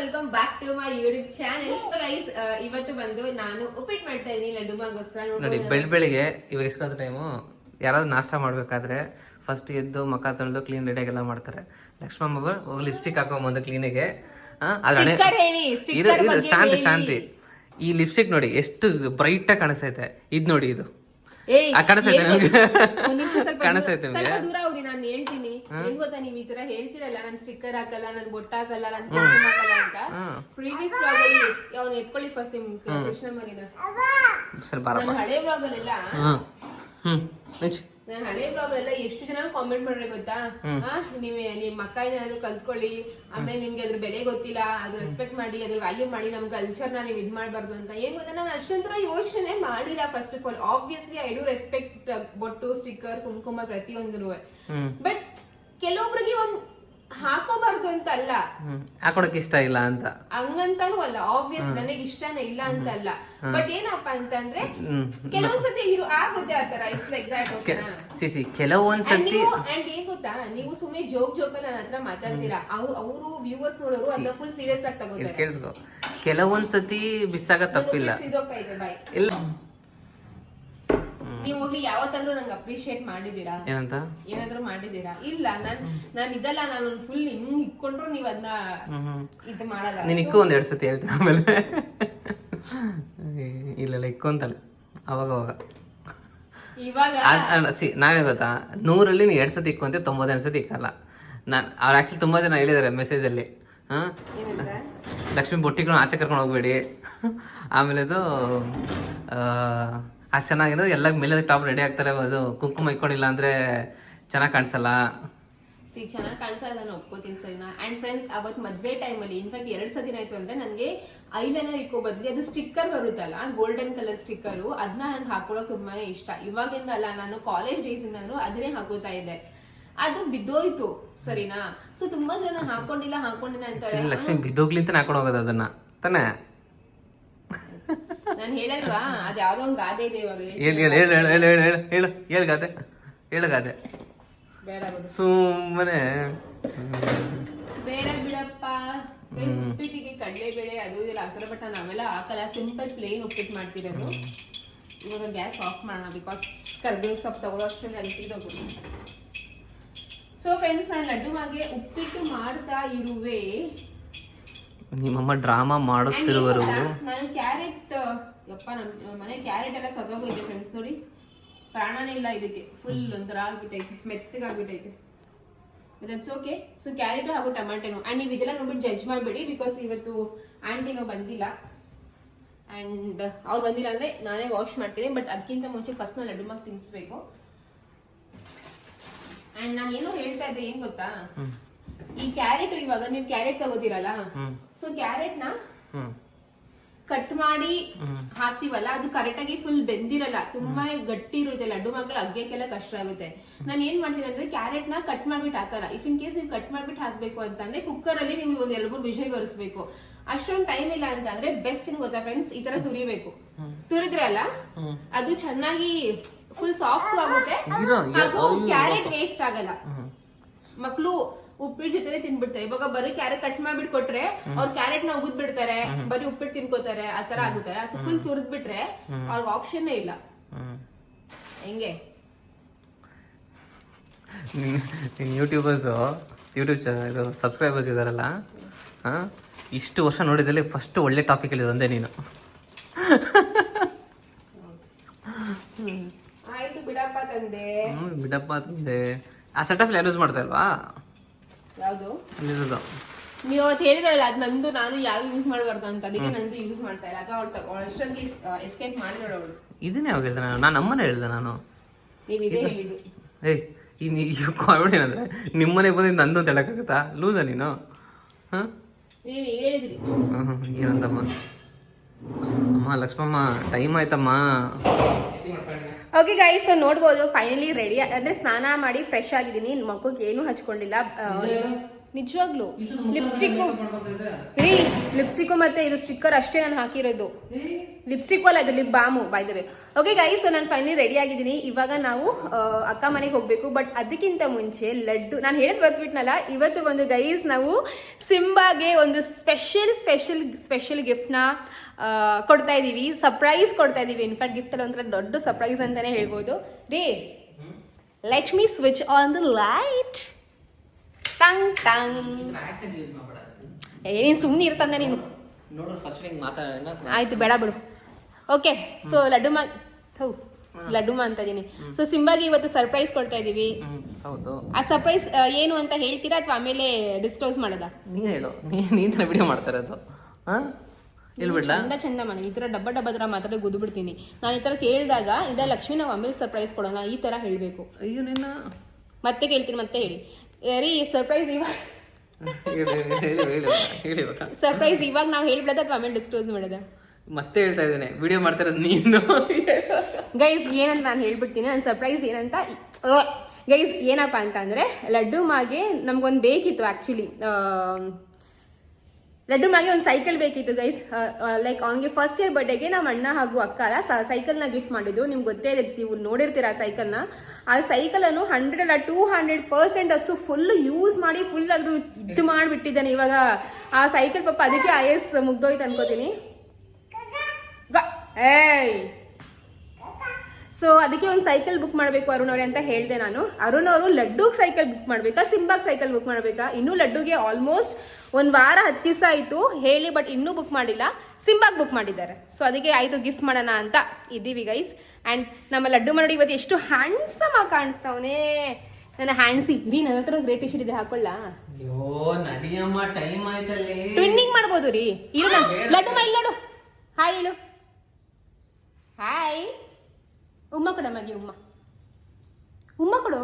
Welcome back to my YouTube channel guys ಇವತ್ತು ಬಂದು ನಾನು ಉಪ್ಪಿಟ್ಟು ಮಾಡ್ತಾ ಇದೀನಿ ಲಡ್ಡುಮಾಗೋಸ್ಕರ. ನೋಡಿ ಬೆಳ್ ಬೆಳಿಗ್ಗೆ ಇವಾಗ ಎಷ್ಟು ಟೈಮು ಯಾರಾದ್ರೂ ನಾಷ್ಟ ಮಾಡ್ಬೇಕಾದ್ರೆ ಫಸ್ಟ್ ಎದ್ದು ಮಕ್ಕ ತೊಳೆದು ಕ್ಲೀನ್ ರೆಡಿಯಾಗೆಲ್ಲ ಮಾಡ್ತಾರೆ. ಲಕ್ಷ್ಮಮ್ಮ ಹೋಗಿ ಲಿಪ್ಸ್ಟಿಕ್ ಹಾಕೊಂಬಂದು ಕ್ಲೀನಿಗೆ ಶಾಂತಿ ಶಾಂತಿ. ಈ ಲಿಪ್ಸ್ಟಿಕ್ ನೋಡಿ ಎಷ್ಟು ಬ್ರೈಟ್ ಆಗಿ ಕಾಣಿಸ್ತೈತೆ. ಇದು ನೋಡಿ ಇದು. ಕಾಣಿಸ್ತೈತೆ ನಿಮ್ಗೆ? ಕಾಣಿಸ್ತೈತೆ ದೂರ- ನಿಮ್ಗೆ? ದೂರ ಹೋಗಿ ನಾನು ಹೇಳ್ತೀನಿ. ಏನ್ ಗೊತ್ತಾ ನೀವ್ ಈ ತರ ಹೇಳ್ತಿರಲ್ಲ ನನ್ ಸ್ಟಿಕ್ಕರ್ ಹಾಕಲ್ಲ ನನ್ ಬೊಟ್ಟ ಹಾಕಲ್ಲ ನನ್ ಕುಂಕುಮ ಹಾಕಲ್ಲ ಅಂತ. ಪ್ರೀವಿಯಸ್ ವ್ಲಾಗ್ ಅಲ್ಲಿ ಅವ್ನು ಎತ್ಕೊಳ್ಳಿ ಫಸ್ಟ್ ನಿಮ್ ಕೃಷ್ಣ ಸರಿ ಹಳೆ ವ್ಲಾಗ್ ಅಲ್ಲೆಲ್ಲ ಹ್ಮ್. ನಾನು ಹಳೆ ಬ್ಲಾಗ್ ಎಲ್ಲ ಎಷ್ಟು ಜನ ಕಾಮೆಂಟ್ ಮಾಡ್ರಿ ಗೊತ್ತಾ? ಆ, ನಿಮ್ಮ ನಿಮ್ ಅಕ್ಕ ಏನಾದ್ರು ಕಲ್ತ್ಕೊಳ್ಳಿ ಆಮೇಲೆ ನಿಮ್ಗೆ ಅದ್ರ ಬೆಲೆ ಗೊತ್ತಿಲ್ಲ ಅದ್ರ ರೆಸ್ಪೆಕ್ಟ್ ಮಾಡಿ ಅದ್ರ ವ್ಯಾಲ್ಯೂ ಮಾಡಿ ನಮ್ ಕಲ್ಚರ್ನ ನೀವು ಇದ್ ಮಾಡ್ಬಾರ್ದು ಅಂತ. ಏನ್ ಗೊತ್ತಾ ನಾನು ಅಷ್ಟೊಂಥರ ಯೋಚನೆ ಮಾಡಿಲ್ಲ first of all obviously I do respect ಬೊಟ್ಟು ಸ್ಟಿಕ್ಕರ್ ಕುಂಕುಮ ಪ್ರತಿಯೊಂದು ಬಟ್ ಕೆಲವೊಬ್ರಿಗೆ ಒಂದ್ ಹಾಕೋಬಾರ್ದು ಅಂತ ಅಲ್ಲ ಹಾಕೊಡಕ್ ಇಷ್ಟ ಇಲ್ಲ ಅಂತ. ಹಂಗಂತಾನು ಅಲ್ಲ. ಆಬ್ವಿಯಸ್ ನನಗೆ ಇಷ್ಟನೇ ಇಲ್ಲ ಅಂತ ಅಲ್ಲ ಬಟ್ ಏನಪ್ಪಾ ಅಂತಂದ್ರೆ ಕೆಲವೊಂದ್ಸತಿ ಇರು ಆಗುತ್ತೆ ಆತರ ಇಟ್ಸ್ ಲೈಕ್ ದಟ್ ಸಿಸಿ ಕೆಲವೊಂದ್ಸತಿ ಅಂಡ್ ಏನ್ ಗೊತ್ತಾ? ನೀವು ಸುಮ್ಮನೆ ಜೋಕ್ ಜೋಕ್ ನನ್ನ ಹತ್ರ ಮಾತಾಡ್ತೀರಾ? ಅವ್ರು ವ್ಯೂವರ್ಸ್ ನೋಡೋರು ಅದನ್ನ ಫುಲ್ ಸೀರಿಯಸ್ ಆಗಿ ತಗೋತಾರೆ. ಕೇಳಿಸ್ಕೊ. ಕೆಲವೊಂದ್ ಸತಿ ಬಿಸಾಗ ತಪ್ಪಿಲ್ಲ. ಇಲ್ಲ. ನೀವು ಹೋಗ್ಲಿ ಯಾವತ್ತಾದ್ರೂ ನಂಗೆ ಅಪ್ರಿಶಿಯೇಟ್ ಮಾಡಿದೀರಾ ಏನಂತ? ಏನಾದ್ರೂ ಮಾಡಿದೀರಾ ಇಲ್ಲ ನಾನ್ ನಾನ್ ಇದಲ್ಲ ನಾನು ಫುಲ್ ಹಿಂಗ್ ಇಟ್ಕೊಂಡ್ರು ನೀವ್ ಅದನ್ನ ಇದು ಮಾಡಲ್ಲ. ನೀನ್ ಇಕ್ಕು ಒಂದ್ ಎರಡ್ ಸತಿ ಹೇಳ್ತೀನಿ ಆಮೇಲೆ. ಇಲ್ಲಲ್ಲ ಇಲ್ಲ ಇಲ್ಲ ಇಕ್ಕು ಅಂತಲ್ಲ ಅವಾಗ ಅವಾಗ ಇವಾಗ ಸಿ ನಾನೇ ಗೊತ್ತಾ? ನೂರಲ್ಲಿ ನೀ ಎರಡ್ ಸತಿ ಇಕ್ಕು ಅಂತ ತೊಂಬತ್ತೆರಡು ಸತಿ ಇಕ್ಕಲ್ಲ. ನಾನು ಅವ್ರು ಆಕ್ಚುಲಿ ತುಂಬಾ ಜನ ಹೇಳಿದ್ದಾರೆ ಮೆಸೇಜಲ್ಲಿ ಹಾಂ? ಲಕ್ಷ್ಮಿ ಬೊಟ್ಟಿಗಳನ್ನ ಆಚೆ ಕರ್ಕೊಂಡು ಹೋಗ್ಬೇಡಿ. ಆಮೇಲೆ ಅದು ಅಷ್ಟು ಚೆನ್ನಾಗಿರೋದು. ಎಲ್ಲ ಮೇಲೆ ಟಾಪ್ ರೆಡಿ ಆಗ್ತಾರೆ. ಅದು ಕುಂಕುಮ ಇಕ್ಕೊಂಡಿಲ್ಲ ಅಂದ್ರೆ ಚೆನ್ನಾಗಿ ಕಾಣಿಸಲ್ಲ. ಸಿ ಚೆನ್ನಾಗಿ ಕಾಣಿಸಲ್ಲ ನಾನು ಒಪ್ಕೋತೀನಿ ಸರಿನಾ. ಅಂಡ್ ಫ್ರೆಂಡ್ಸ್ ಅವತ್ತು ಮದುವೆ ಟೈಮ್ ಅಲ್ಲಿ ಇನ್ಫ್ಯಾಕ್ಟ್ ಎರಡ್ ಸತಿ ಏನಾಯ್ತು ಅಂದ್ರೆ ನನಗೆ ಐಲೈನರ್ ಇಕ್ಕೋ ಬದ್ಲಿ ಅದು ಸ್ಟಿಕ್ಕರ್ ಬರುತ್ತಲ್ಲ ಗೋಲ್ಡನ್ ಕಲರ್ ಸ್ಟಿಕ್ಕರ್ ಅದನ್ನ ನಾನು ಹಾಕೊಳ್ಳೋಕೆ ತುಂಬಾ ಇಷ್ಟ. ಇವಾಗಿಂದ ಅಲ್ಲ ನಾನು ಕಾಲೇಜ್ ಡೇಸ್ ನಾನು ಅದನ್ನೇ ಹಾಕೋತಾ ಇದ್ದೆ. ಅದು ಬಿದ್ದೋಯ್ತು ಸರಿನಾ? ಸೊ ತುಂಬಾ ಜನ ಹಾಕೊಂಡಿಲ್ಲ ಹಾಕೊಂಡಿಲ್ಲ ಅಂತಾರೆ. ಲಕ್ಷ್ಮಿ ಬಿದ್ದೋಗ್ಲಿಂತ ಹಾಕೊಂಡು ಹೋಗೋದು ಅದನ್ನ. ತಾನೇ? ನಾನು ಹೇಳಲ್ವಾ? ಅದು ಯಾವ್ದೋ ಒಂದ್ ಗಾದೆ ಇದೆ ಇವಾಗ. ಹೇಳು ಹೇಳು ಹೇಳು ಹೇಳು ಹೇಳು ಹೇಳು ಹೇಳು ಹೇಳು ಗಾದೆ ಹೇಳು ಗಾದೆ. ಬೇಡ ಬಿಡು. ಸುಮ್ಮನೆ. ಬೇಡ ಬಿಡಪ್ಪ. Guys, ಉಪ್ಪಿಟ್ಟಿಗೆ ಕಡಲೆಬೇಳೆ ಅದು ಇದೆಲ್ಲ ಹಾಕ್ತಾರೆ ಬಟ್ ನಾವೆಲ್ಲ ಹಾಕಲ್ಲ. ಸಿಂಪಲ್ ಪ್ಲೇನ್ ಉಪ್ಪಿಟ್ಟು ಮಾಡ್ತಿರೋದು. ಇವಾಗ ಗ್ಯಾಸ್ ಆಫ್ ಮಾಡೋಣ ಬಿಕಾಸ್ ಕರ್ಬೇವು ಸೊಪ್ಪು ತಗೊಳ್ಳೋ ಅಷ್ಟರಲ್ಲಿ ಅಲ್ಲಿ ಸಿಗೋದು ಸೊ ಫ್ರೆಂಡ್ಸ್ ನಾನು ಲಡ್ಡು ಮಾಗೆ ಉಪ್ಪಿಟ್ಟು ಮಾಡ್ತಾ ಇರುವೆ. ನಿಮ್ಮಮ್ಮ ಡ್ರಾಮಾ ಮಾಡುತ್ತಿರುವರು ನಾನು ಕ್ಯಾರೆಟ್ ಯಪ್ಪ ನಮ್ಮ ಮನೆ ಕ್ಯಾರೆಟ್ ಎಲ್ಲ ಸತ್ತೋಗೈತೆ ಫ್ರೆಂಡ್ಸ್ ನೋಡಿ. ಪ್ರಾಣನೇ ಇಲ್ಲ ಇದಕ್ಕೆ. ಫುಲ್ ಒಂಥರ ಆಗ್ಬಿಟ್ಟೈತೆ. ಮೆತ್ತಗಾಗ್ಬಿಟ್ಟೈತೆ ದಟ್ಸ್ ಓಕೆ ಸೊ ಕ್ಯಾರೆಟ್ ಹಾಗೂ ಟಮಾಟೆನು. ಅಂಡ್ ನೀವು ಇದೆಲ್ಲ ನೋಡ್ಬಿಟ್ಟು ಜಡ್ಜ್ ಮಾಡಬೇಡಿ ಬಿಕಾಸ್ ಇವತ್ತು ಆಂಟಿನೋ ಬಂದಿಲ್ಲ. ಆ್ಯಂಡ್ ಅವ್ರು ಬಂದಿಲ್ಲ ಅಂದ್ರೆ ನಾನೇ ವಾಶ್ ಮಾಡ್ತೀನಿ. ಬಟ್ ಅದಕ್ಕಿಂತ ಮುಂಚೆ ಫಸ್ಟ್ ನಾನು ಲಡ್ಡು ಮಗ ತಿನ್ನಿಸ್ಬೇಕು. ಅಂಡ್ ನಾನು ಏನೋ ಹೇಳ್ತಾ ಇದ್ದೆ ಏನ್ ಗೊತ್ತಾ? ಈ ಕ್ಯಾರೆಟ್ ಇವಾಗ ನೀವು ಕ್ಯಾರೆಟ್ ತಗೋತೀರಲ್ಲ? ಸೊ ಕ್ಯಾರೆಟ್ನ ಕಟ್ ಮಾಡಿ. ಹಾಕ್ತಿವಲ್ಲ ಅದು ಕರೆಕ್ಟ್ ಆಗಿ ಫುಲ್ ಬೆಂದಿರಲ್ಲ ತುಂಬಾ ಗಟ್ಟಿ ಇರುತ್ತೆ ಲಡ್ಡು ಮಗ ಅಗ್ಗಕ್ಕೆಲ್ಲ ಕಷ್ಟ ಆಗುತ್ತೆ. ನಾನು ಏನ್ ಮಾಡ್ತೀನಿ ಅಂದ್ರೆ ಕ್ಯಾರೆಟ್ನ ಕಟ್ ಮಾಡ್ಬಿಟ್ಟು ಹಾಕಲ್ಲ. ಇಫ್ ಇನ್ ಕೇಸ್ ನೀವು ಕಟ್ ಮಾಡ್ಬಿಟ್ಟು ಹಾಕ್ಬೇಕು ಅಂತಂದ್ರೆ ಕುಕ್ಕರ್ ಅಲ್ಲಿ ನೀವು ಒಂದ್ ಎರಡು ಮೂರು ವಿಷಯ ಬರಿಸ್ಬೇಕು. ಅಷ್ಟೊಂದು ಟೈಮ್ ಇಲ್ಲ ಅಂತಂದ್ರೆ ಬೆಸ್ಟ್ ಏನ್ ಗೊತ್ತಾ ಫ್ರೆಂಡ್ಸ್ ಈ ತರ ತುರಿಬೇಕು. ತುರಿದ್ರೆ ಅಲ್ಲ ಅದು ಚೆನ್ನಾಗಿ ಫುಲ್ ಸಾಫ್ಟ್ ಆಗುತ್ತೆ. ಕ್ಯಾರೆಟ್ ವೇಸ್ಟ್ ಆಗಲ್ಲ. ಮಕ್ಕಳು ಉಪ್ಪಿಟ್ಟು ಜೊತೆ ತಿನ್ಬಿಡ್ತಾರೆ. ಇವಾಗ ಬರೀ ಕ್ಯಾರೆಟ್ ಕಟ್ ಮಾಡ್ಬಿಟ್ಟು ಕೊಟ್ರೆ ಅವ್ರ ಕ್ಯಾರೆಟ್ನ ಉಗಿದ್ ಬಿಡ್ತಾರೆ ಬರೀ ಉಪ್ಪಿಟ್ಟು ತಿನ್ಕೋತಾರೆ ಆತರ ಆಗುತ್ತೆ. ಸೊ ಫುಲ್ ತುರ್ದ್ ಬಿಟ್ರೆ ಅವ್ರಿಗೆ ಆಪ್ಷನ್ ಇಲ್ಲ. ಹೆಂಗೆ? ನಿನ್ನ ಯೂಟ್ಯೂಬರ್ಸು ಯೂಟ್ಯೂಬ್ ಚಾನಲ್ ಇದು ಸಬ್ಸ್ಕ್ರೈಬರ್ಸ್ ಇದಾರಲ್ಲ ಹಾಂ? ಇಷ್ಟು ವರ್ಷ ನೋಡಿದಲ್ಲಿ ಫಸ್ಟ್ ಒಳ್ಳೆ ಟಾಪಿಕ್ ಒಂದೇ ನೀನು. ಬಿಡಪ್ಪ ತಂದೆ. ಬಿಡಪ್ಪ ತಂದೆ. ಆ ಸೆಟ್ ಆಫ್ ಯೂಸ್ ಮಾಡ್ತಾ ಇಲ್ವಾ? ಯಾವ್ದು? ಅಲ್ಲಿರೋದು ನೀವು ಅವತ್ತು ಹೇಳಿದ್ರಲ್ಲ ಅದ್ ನಂದು ನಾನು ಯಾರು ಯೂಸ್ ಮಾಡಬಾರ್ದು ಅಂತ. ಅದಕ್ಕೆ ನಂದು ಯೂಸ್ ಮಾಡ್ತಾ ಇಲ್ಲ. ಅಥವಾ ಅವಳು ಅಷ್ಟೊಂದು ಎಸ್ಕೇಪ್ ಮಾಡಿರೋಳು ಅವಳು. ಇದನ್ನೇ ಯಾವಾಗ ಹೇಳ್ದೆ ನಾನು? ನಾನು ನಮ್ಮನೆ ಹೇಳ್ದೆ ನಾನು. ನೀವು ಇದೇ ಹೇಳಿದ್ದು. ಏಯ್ ಈ ನೀ ಕಾಮಿಡಿ ಏನಂದ್ರೆ ನಿಮ್ಮನೆಗೆ ಬಂದು ನಂದು ಅಂತ ಹೇಳಕ್ಕಾಗತ್ತಾ? ಲೂಸ ನೀನು? ಹಾಂ? ನೀವು ಹೇಳಿದ್ರಿ. ಹ್ಞೂ ಏನಂತಮ್ಮ ಅಮ್ಮ ಲಕ್ಷ್ಮಮ್ಮ ಟೈಮ್ ಆಯ್ತಮ್ಮ. ಓಕೆ ಗೈಸ್ ಸೊ ನೋಡ್ಬೋದು ಫೈನಲಿ ರೆಡಿ ಅಂದ್ರೆ ಸ್ನಾನ ಮಾಡಿ ಫ್ರೆಶ್ ಆಗಿದ್ದೀನಿ. ಮಕ್ಕಳಿಗೆ ಏನು ಹಚ್ಕೊಂಡಿಲ್ಲ. ನಿಜವಾಗ್ಲು. ಲಿಪ್ಸ್ಟಿಕ್ ರೀ ಲಿಪ್ಸ್ಟಿಕ್ ಮತ್ತೆ ಇದು ಸ್ಟಿಕ್ಕರ್ ಅಷ್ಟೇ ನಾನು ಹಾಕಿರೋದು. ಲಿಪ್ಸ್ಟಿಕ್ ಅಲ್ಲ ಇದು lip balm bye okay guys so ನಾನು ಫೈನಲಿ ರೆಡಿ ಆಗಿದ್ದೀನಿ. ಇವಾಗ ನಾವು ಅಕ್ಕ ಮನೆಗೆ ಹೋಗ್ಬೇಕು. ಬಟ್ ಅದಕ್ಕಿಂತ ಮುಂಚೆ ಲಡ್ಡು ನಾನು ಹೇಳಿದ್ ಬರ್ತ್ಬಿಟ್ನಲ್ಲ ಇವತ್ತು ಒಂದು ಗೈಸ್ ನಾವು ಸಿಂಬಾಗೆ ಒಂದು ಸ್ಪೆಷಲ್ ಸ್ಪೆಷಲ್ ಸ್ಪೆಷಲ್ ಗಿಫ್ಟ್ನ ಕೊಡ್ತಾ ಇದ್ದೀವಿ ಸರ್ಪ್ರೈಸ್ ಕೊಡ್ತಾ ಇದ್ದೀವಿ ಇನ್ಫ್ಯಾಕ್ಟ್ ಗಿಫ್ಟ್ ಅಲ್ಲಿ ಒಂಥರ ದೊಡ್ಡ ಸರ್ಪ್ರೈಸ್ ಅಂತಾನೆ ಹೇಳ್ಬೋದು. ರೀ let me switch on the light tongue ಟಂಗ್. ಏನ್ ಸುಮ್ಮನೆ ಇರ್ತಂದೆ ನೀನು. ಆಯ್ತು ಬೇಡ ಬಿಡು. ಓಕೆ ಸೊ ಲಡ್ಡು ಮಾ ಹೌ ಲಡ್ಡು ಮಾ ಅಂತ ಇದೀನಿ. ಸೊ ಸಿಂಬಾಗಿ ಇವತ್ತು ಸರ್ಪ್ರೈಸ್ ಕೊಡ್ತಾ ಇದೀವಿ. ಹೌದು. ಆ ಸರ್ಪ್ರೈಸ್ ಏನು ಅಂತ ಹೇಳ್ತೀರಾ ಅಥವಾ ಆಮೇಲೆ ಡಿಸ್ಕ್ಲೋಸ್ ಮಾಡೋದಾ? ನೀನು ಹೇಳು. ನೀನು ವಿಡಿಯೋ ಮಾಡ್ತಾ ಇರೋದು. ಹಾ? ಚಂದ ಚಂದ ಮನೆ ಈ ತರ ಡಬ್ಬ ಡಬ್ಬ ತರ ಮಾತಾಡಿ ಗುದ್ದು ಬಿಡ್ತೀನಿ ನಾನು ಈ ತರ ಕೇಳಿದಾಗ ಇಲ್ಲ ಲಕ್ಷ್ಮಿ ನಾವು ಆಮೇಲೆ ಸರ್ಪ್ರೈಸ್ ಕೊಡೋಣ ಈ ತರ ಹೇಳಬೇಕು. ಅಯ್ಯೋ ನಿನ್ನ? ಮತ್ತೆ ಕೇಳ್ತೀನಿ ಮತ್ತೆ ಹೇಳಿ. ರೀ ಸರ್ಪ್ರೈಸ್ ಇವಾಗ. ಸರ್ಪ್ರೈಸ್ ಇವಾಗ ನಾವು ಹೇಳ್ಬಿಡೋದ ಅಥವಾ ಆಮೇಲೆ ಡಿಸ್ಕ್ಲೋಸ್ ಮಾಡೋದ? ಮತ್ತೆ ಹೇಳ್ತಾ ಇದ್ದೇನೆ. ವಿಡಿಯೋ ಮಾಡ್ತಾ ಇರೋದು ನೀನು. ಗೈಸ್ ಏನಂತ ನಾನು ಹೇಳ್ಬಿಡ್ತೀನಿ. ನನ್ನ ಸರ್ಪ್ರೈಸ್ ಏನಂತ ಗೈಸ್ ಏನಪ್ಪ ಅಂತಂದ್ರೆ ಅಂದರೆ ಲಡ್ಡು ಮಾಗೆ ನಮ್ಗೊಂದು ಬೇಕಿತ್ತು ಆ್ಯಕ್ಚುಲಿ ಲಡ್ಡು ಮಾಗೆ ಒಂದು ಸೈಕಲ್ ಬೇಕಿತ್ತು ಗೈಸ್ ಲೈಕ್ ಅವನಿಗೆ ಫಸ್ಟ್ ಇಯರ್ ಬರ್ಡೇಗೆ ನಮ್ಮ ಅಣ್ಣ ಹಾಗೂ ಅಕ್ಕ ಸೈಕಲ್ನ ಗಿಫ್ಟ್ ಮಾಡಿದ್ದು. ನಿಮ್ಗೆ ಗೊತ್ತೇ ಇರುತ್ತೆ ನೀವು ನೋಡಿರ್ತೀರ ಆ ಸೈಕಲ್ನ ಆ ಸೈಕಲನ್ನು ಹಂಡ್ರೆಡ್ ಅಲ್ಲ ಟೂ ಹಂಡ್ರೆಡ್ ಪರ್ಸೆಂಟ್ ಅಷ್ಟು ಫುಲ್ ಯೂಸ್ ಮಾಡಿ ಫುಲ್ ಅದ್ರ ಇದು ಮಾಡಿಬಿಟ್ಟಿದ್ದಾನೆ ಇವಾಗ. ಆ ಸೈಕಲ್ ಪಾಪ ಅದಕ್ಕೆ ಐ ಎಸ್ ಮುಗ್ದೋಯ್ತು ಅನ್ಕೋತೀನಿ. ಏಯ್! ಸೊ ಅದಕ್ಕೆ ಒಂದು ಸೈಕಲ್ ಬುಕ್ ಮಾಡಬೇಕು ಅರುಣ್ ಅವರೇ ಅಂತ ಹೇಳಿದೆ ನಾನು. ಅರುಣ್ ಅವರು ಲಡ್ಡುಗೆ ಸೈಕಲ್ ಬುಕ್ ಮಾಡಬೇಕಾ ಸಿಂಬಾಗ್ ಸೈಕಲ್ ಬುಕ್ ಮಾಡಬೇಕಾ? ಇನ್ನೂ ಲಡ್ಡುಗೆ ಆಲ್ಮೋಸ್ಟ್ ಒಂದು ವಾರ ಹತ್ತು ದಿವಸ ಆಯಿತು. ಹೇಳಿ ಬಟ್ ಇನ್ನೂ ಬುಕ್ ಮಾಡಿಲ್ಲ. ಸಿಂಬಾಗ್ ಬುಕ್ ಮಾಡಿದ್ದಾರೆ. ಸೊ ಅದಕ್ಕೆ ಆಯಿತು ಗಿಫ್ಟ್ ಮಾಡೋಣ ಅಂತ ಇದ್ದೀವಿ ಗೈಸ್ ಆ್ಯಂಡ್ ನಮ್ಮ ಲಡ್ಡು ಮಾಡೋದು ಇವತ್ತು ಎಷ್ಟು ಹ್ಯಾಂಡ್ಸಮ್ ಆಗಿ ಕಾಣಿಸ್ತಾವನೆ. ನನ್ನ ಹ್ಯಾಂಡ್ಸ್ ರೀ ನನ್ನ ಹತ್ರ ಗ್ರೇಟ್ ಟಿ ಶರ್ಟ್ ಇದೆ ಹಾಕೊಳ್ಳ? ಟ್ವಿನ್ನಿಂಗ್ ಮಾಡ್ಬೋದು ರೀ. ಇರು ಲಡ್ಡು ಮಾ ಇಲ್ಲಡು ಹಾಯ್ ಹೇಳು. ಹಾಯ್ ಉಮ್ಮ ಕೊಡ ಮಗಿ ಉಮ್ಮ. ಉಮ್ಮ ಕೊಡು.